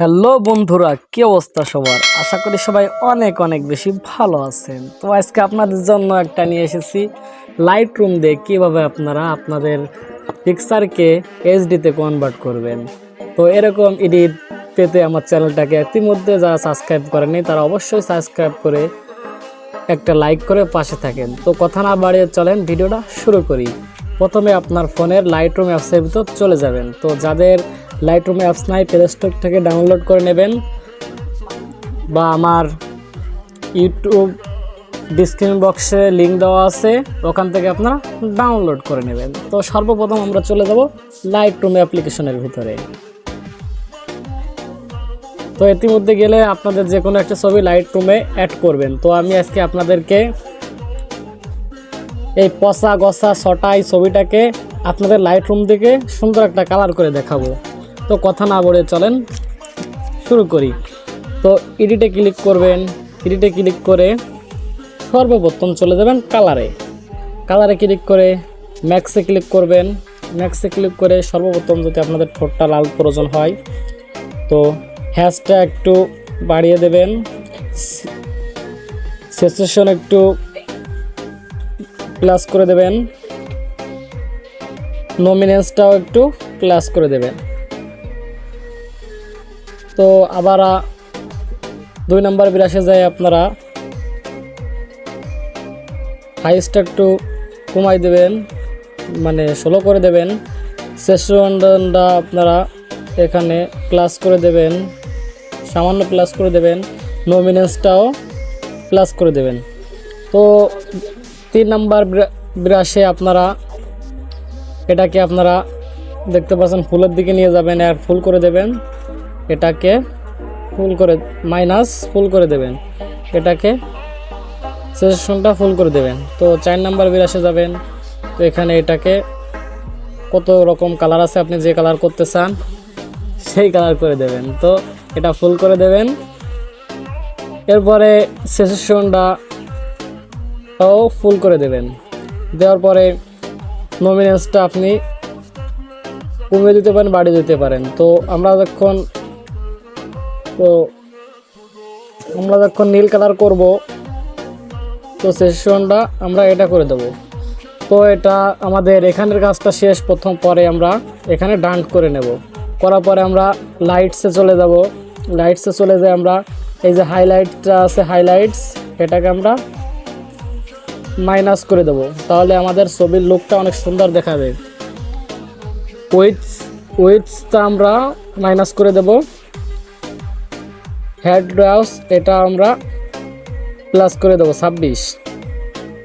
Hello বন্ধুরা, কি অবস্থা সবার? আশা করি সবাই অনেক অনেক বেশি ভালো আছেন। তো আজকে আপনাদের জন্য একটা নিয়ে এসেছি লাইট রুম দিয়ে কীভাবে আপনারা আপনাদের পিকচারকে এইচডিতে কনভার্ট করবেন। তো এরকম এডিট পেতে আমার চ্যানেলটাকে ইতিমধ্যে যারা সাবস্ক্রাইব করেনি, তারা অবশ্যই সাবস্ক্রাইব করে একটা লাইক করে পাশে থাকেন। তো কথা না বাড়িয়ে চলেন, ভিডিওটা শুরু করি। প্রথমে আপনার ফোনের লাইট রুম অ্যাপসের ভিতর চলে যাবেন। তো যাদের লাইট রুম অ্যাপস নাই প্লে স্টোর থেকে ডাউনলোড করে নেবেন। বা আমার ইউটিউব ডিসক্রিপশন বক্সে লিঙ্ক দেওয়া আছে, ওখান থেকে আপনারা ডাউনলোড করে নেবেন। তো সর্বপ্রথম আমরা চলে যাব লাইট রুম অ্যাপ্লিকেশনের ভিতরে। তো ইতিমধ্যে গেলে আপনাদের যে কোনো একটা ছবি লাইট রুমে অ্যাড করবেন। তো আমি আজকে আপনাদেরকে এই পচা গসা ছটা এই ছবিটাকে আপনাদের লাইট রুম থেকে সুন্দর একটা কালার করে দেখাবো। তো কথা না বলে চলেন, শুরু করি। তো এডিটে ক্লিক করবেন এডিটে ক্লিক করে সর্বপ্রথম চলে যাবেন কালারে কালারে ক্লিক করে ম্যাক্সে ক্লিক করবেন। ম্যাক্সে ক্লিক করে সর্বপ্রথম যদি আপনাদের ঠোঁটটা লাল প্রয়োজন হয়, তো হ্যাশটা একটু বাড়িয়ে দেবেন। সেসেশন একটু প্লাস করে দেবেন। নমিনেন্সটাও একটু প্লাস করে দেবেন। তো আবার দুই নম্বর বিরাশে যায় আপনারা। হাইসটা একটু কমাই দেবেন মানে ষোলো করে দেবেন। সেশনটা আপনারা এখানে প্লাস করে দেবেন, সামান্য প্লাস করে দেবেন নমিনেন্সটাও প্লাস করে দেবেন। তো তিন নাম্বার ব্রা- ব্রাশে আপনারা এটাকে আপনারা দেখতে পাচ্ছেন, ফুলের দিকে নিয়ে যাবেন, আর ফুল করে দেবেন। এটাকে ফুল করে মাইনাস ফুল করে দেবেন। এটাকে সেশনটা ফুল করে দেবেন। তো চার নাম্বার বিরাশে যাবেন। তো এখানে এটাকে কত রকম কালার আছে, আপনি যে কালার করতে চান, সেই কালার করে দেবেন। তো এটা ফুল করে দেবেন। এরপরে সেশনটা ও ফুল করে দেবেন। দেওয়ার পরে নমিনেন্সটা আপনি কমিয়ে দিতে পারেন বাড়িয়ে দিতে পারেন। তো আমরা যখন তো আমরা যখন নীল কালার করব, তো সেশনটা আমরা এটা করে দেব। তো এটা আমাদের এখানের কাজটা শেষ, প্রথম পরে আমরা এখানে ডান্ট করে নেব। করার পরে আমরা লাইটসে চলে যাব। লাইটসে চলে যাই আমরা এই যে হাইলাইটটা আছে হাইলাইটস এটাকে আমরা মাইনাস করে দেবো। তাহলে আমাদের ছবির লুকটা অনেক সুন্দর দেখাবে। উইথস উইথসটা আমরা মাইনাস করে দেব। হেড ব্রাউস, এটা আমরা প্লাস করে দেবো, ছাব্বিশ।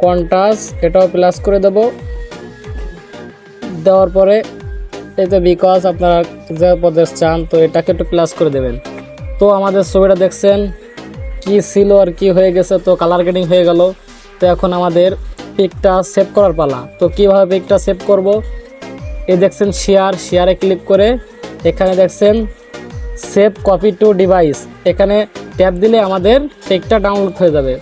কন্টাস, এটাও প্লাস করে দেব। দেওয়ার পরে এতে বিকজ আপনারা যে পদে চান, তো এটাকে একটু প্লাস করে দেবেন। তো আমাদের ছবিটা দেখছেন, কি ছিল আর কি হয়ে গেছে, তো কালার গ্রেডিং হয়ে গেল। তো এখন আমাদের পিকটা সেভ করার পালা। তো কীভাবে পিকটা সেভ করব? এই দেখছেন শেয়ার শেয়ারে ক্লিক করে, এখানে দেখছেন সেভ কপি টু ডিভাইস। এখানে ট্যাপ দিলে আমাদের টেকটা ডাউনলোড হয়ে যাবে।